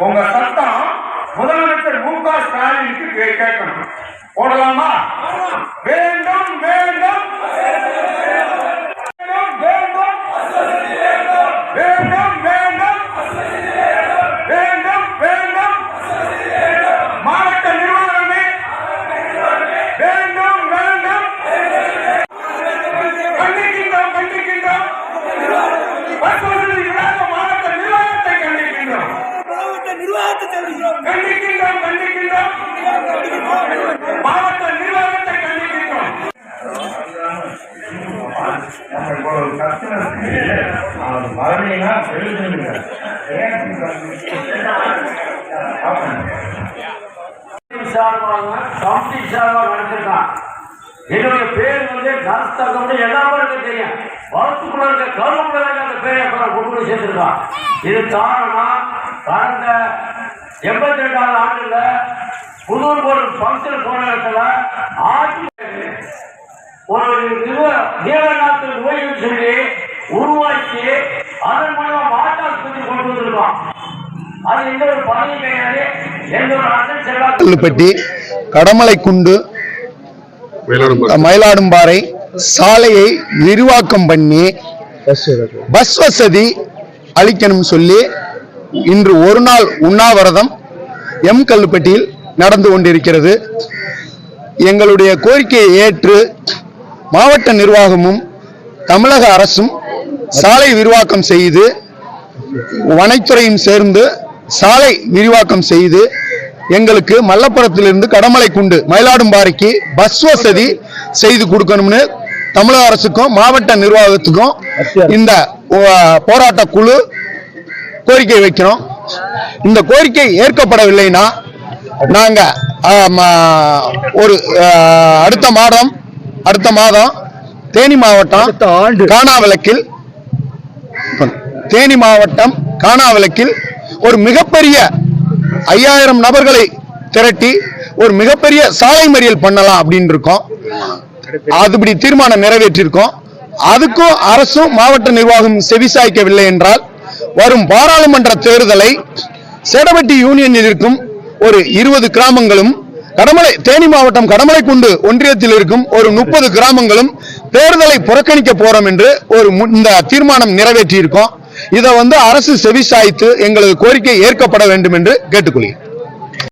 உங்க சத்தம் முதலமைச்சர் மு க ஸ்டாலினுக்கு கேட்கணும். போடலாமா? வேண்டும் வேண்டும் வேண்டும் வேண்டும் வேண்டும் வேண்டும் வேண்டும் வேண்டும் மாவட்ட நிர்வாகமே வேண்டும் வேண்டும் கண்டிக்கின்றோம் கண்டிக்கின்றோம் பஸ் வசதி இல்லாத மாவட்ட நிர்வாகத்தை கண்டிக்கின்றோம் மாவட்ட நிர்வாகத்தை தெரிவிக்கிறோம் கண்டிக்கின்றோம் கண்டிக்கின்றோம் மாவட்ட நிர்வாகத்தை கண்டிக்கின்றோம் சார்பாக கமிட்டி சார்பாக நடத்திருக்கான் என்னுடைய பேர் வந்து நரஸ்தகம் எல்லாமே தெரியும் வளர்த்துக்குள்ள இருக்க கருவுக்குள்ள இருக்க அந்த பேரை கொண்டு சேர்ந்துருக்கான் சேர்த்திருக்கான். இது காரணம் கடந்த எண்பத்தி ரெண்டாவது ஆண்டுல புதூர் ஒரு ஃபங்க்ஷன் போன இடத்துல ஆட்சி ஒரு நீலநாட்டு ஓய்வு சொல்லி உருவாக்கி அதன் மூலமா மாட்டாஸ்பத்திரி கொண்டு வந்திருக்கோம் அது எந்த ஒரு பணியும் கிடையாது எந்த ஒரு அண்ணன் செல்வா கல்லுப்பட்டி கடமலைக்குண்டு மயிலாடும்பாறை. சாலையை விரிவாக்கம் பண்ணி பஸ் வசதி. அளிக்கணும் சொல்லி இன்று ஒரு நாள் உண்ணாவிரதம் எம் கல்லுப்பட்டியில் நடந்து கொண்டிருக்கிறது. எங்களுடைய கோரிக்கையை ஏற்று மாவட்ட நிர்வாகமும் தமிழக அரசும் சாலை விரிவாக்கம் செய்து வனத்துறையும் சேர்ந்து சாலை விரிவாக்கம் செய்து எங்களுக்கு மல்லப்புரத்திலிருந்து கடமலை குண்டு மயிலாடும்பாறைக்கு பஸ் வசதி செய்து கொடுக்கணும்னு தமிழக அரசுக்கும் மாவட்ட நிர்வாகத்துக்கும் இந்த போராட்ட குழு கோரிக்கை வைக்கிறோம். இந்த கோரிக்கை ஏற்கப்படவில்லைன்னா நாங்க ஒரு அடுத்த மாதம் அடுத்த மாதம் தேனி மாவட்டம் காணாவிளக்கில் தேனி மாவட்டம் காணாவிளக்கில் ஒரு மிகப்பெரிய ஐயாயிரம் நபர்களை திரட்டி ஒரு மிகப்பெரிய சாலை மறியல் பண்ணலாம் அப்படின்னு இருக்கோம். அதுபடி தீர்மானம் நிறைவேற்றியிருக்கோம் அதுக்கும் அரசும் மாவட்ட நிர்வாகம் செவிசாய்க்கவில்லை என்றால் வரும் பாராளுமன்ற தேர்தலை சேடபட்டி யூனியனில் இருக்கும் ஒரு இருபது கிராமங்களும் கடமலை தேனி மாவட்டம் கடமலைக்குண்டு ஒன்றியத்தில் இருக்கும் ஒரு முப்பது கிராமங்களும் தேர்தலை புறக்கணிக்க போறோம் என்று ஒரு இந்த தீர்மானம் நிறைவேற்றியிருக்கோம். இதை வந்து அரசு செவிசாய்த்து எங்களது கோரிக்கை ஏற்கப்பட வேண்டும் என்று கேட்டுக்கொள்கிறேன்.